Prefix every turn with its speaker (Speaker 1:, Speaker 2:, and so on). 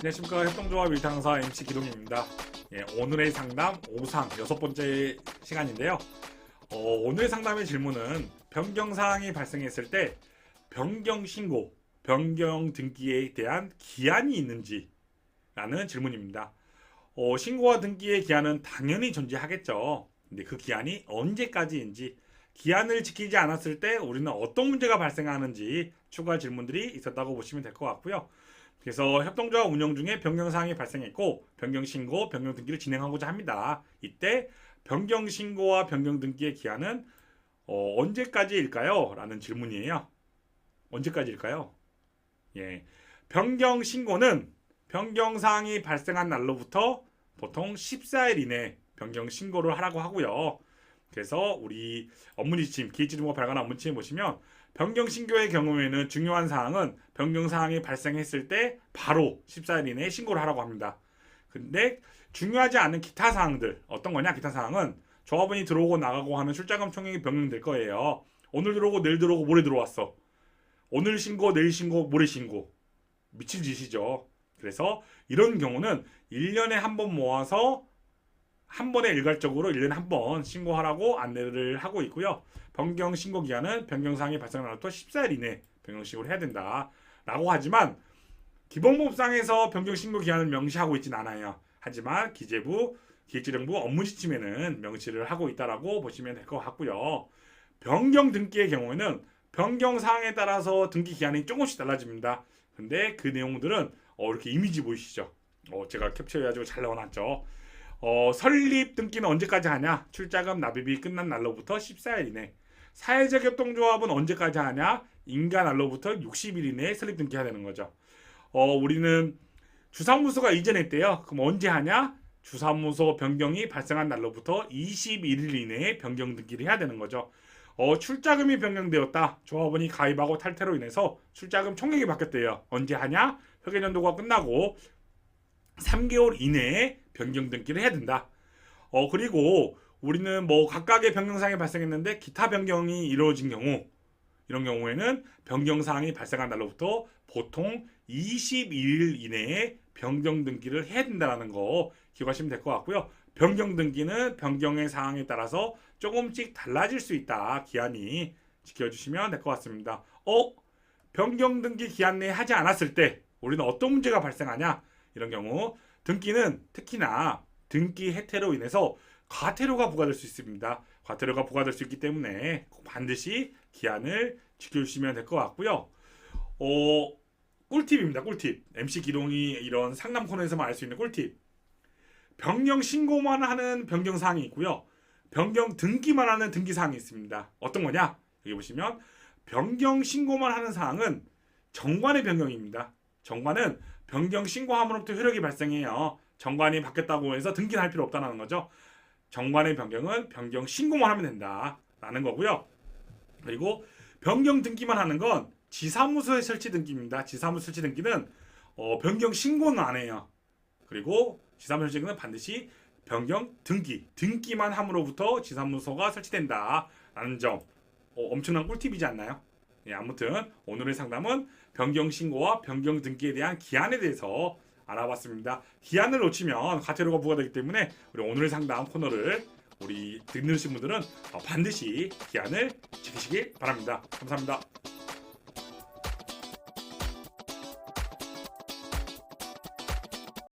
Speaker 1: 안녕하십니까 협동조합 일탕사 MC 기동입니다. 예, 오늘의 상담 5상 여섯 번째 시간인데요. 어, 오늘 상담의 질문은 변경 사항이 발생했을 때 변경 신고, 변경 등기에 대한 기한이 있는지 라는 질문입니다. 어, 신고와 등기의 기한은 당연히 존재하겠죠. 근데 그 기한이 언제까지인지 기한을 지키지 않았을 때 우리는 어떤 문제가 발생하는지 추가 질문들이 있었다고 보시면 될 것 같고요. 그래서 협동조합 운영 중에 변경 사항이 발생했고 변경 신고, 변경 등기를 진행하고자 합니다. 이때 변경 신고와 변경 등기의 기한은 어, 언제까지일까요? 라는 질문이에요. 언제까지일까요? 예. 변경 신고는 변경 사항이 발생한 날로부터 보통 14일 이내 변경 신고를 하라고 하고요. 그래서 우리 업무지침, 기획지도가 발간한 업무지침에 보시면 변경 신고의 경우에는 중요한 사항은 변경 사항이 발생했을 때 바로 14일 이내에 신고를 하라고 합니다. 근데 중요하지 않은 기타 사항들 어떤 거냐? 기타 사항은 조합원이 들어오고 나가고 하면 출자금 총액이 변경될 거예요. 오늘 들어오고 내일 들어오고 모레 들어왔어. 오늘 신고, 내일 신고, 모레 신고. 미친 짓이죠. 그래서 이런 경우는 1년에 한 번 모아서 한 번에 일괄적으로 1년에 한 번 신고하라고 안내를 하고 있고요. 변경 신고 기한은 변경 사항이 발생한 날부터 14일 이내 변경 신고를 해야 된다. 라고 하지만 기본법상에서 변경 신고 기한을 명시하고 있진 않아요. 하지만 기재부 기획재정부 업무 지침에는 명시를 하고 있다라고 보시면 될 것 같고요. 변경 등기의 경우에는 변경 사항에 따라서 등기 기한이 조금씩 달라집니다. 근데 그 내용들은 어, 이렇게 이미지 보이시죠? 어, 제가 캡처해가지고 잘 넣어놨죠. 어, 설립 등기는 언제까지 하냐? 출자금 납입이 끝난 날로부터 14일 이내. 사회적 협동조합은 언제까지 하냐? 인가 날로부터 60일 이내에 설립 등기해야 되는 거죠. 어, 우리는 주사무소가 이전했대요. 그럼 언제 하냐? 주사무소 변경이 발생한 날로부터 21일 이내에 변경 등기를 해야 되는 거죠. 어, 출자금이 변경되었다. 조합원이 가입하고 탈퇴로 인해서 출자금 총액이 바뀌었대요. 언제 하냐? 회계연도가 끝나고 3개월 이내에 변경 등기를 해야 된다. 어, 그리고 우리는 뭐 각각의 변경사항이 발생했는데 기타 변경이 이루어진 경우 이런 경우에는 변경사항이 발생한 날로부터 보통 22일 이내에 변경 등기를 해야 된다는 거 기억하시면 될 것 같고요. 변경 등기는 변경의 사항에 따라서 조금씩 달라질 수 있다. 기한이 지켜주시면 될 것 같습니다. 어? 변경 등기 기한 내에 하지 않았을 때 우리는 어떤 문제가 발생하냐? 이런 경우 등기는 특히나 등기 해태로 인해서 과태료가 부과될 수 있습니다. 과태료가 부과될 수 있기 때문에 꼭 반드시 기한을 지켜주시면 될 것 같고요. 어, 꿀팁입니다. 꿀팁. MC 기동이 이런 상담 코너에서만 알 수 있는 꿀팁. 변경 신고만 하는 변경 사항이 있고요. 변경 등기만 하는 등기 사항이 있습니다. 어떤 거냐? 여기 보시면 변경 신고만 하는 사항은 정관의 변경입니다. 정관은 변경 신고함으로부터 효력이 발생해요. 정관이 바뀌었다고 해서 등기는 할 필요 없다는 거죠. 정관의 변경은 변경 신고만 하면 된다라는 거고요. 그리고 변경 등기만 하는 건 지사무소의 설치 등기입니다. 지사무소 설치 등기는 어, 변경 신고는 안 해요. 그리고 지사무소 설치는 반드시 변경 등기, 등기만 함으로부터 지사무소가 설치된다라는 점 어, 엄청난 꿀팁이지 않나요? 예, 아무튼 오늘의 상담은 변경 신고와 변경 등기에 대한 기한에 대해서 알아봤습니다. 기한을 놓치면 과태료가 부과되기 때문에 우리 오늘의 상담 코너를 우리 듣는 분들은 어, 반드시 기한을 지키시길 바랍니다. 감사합니다.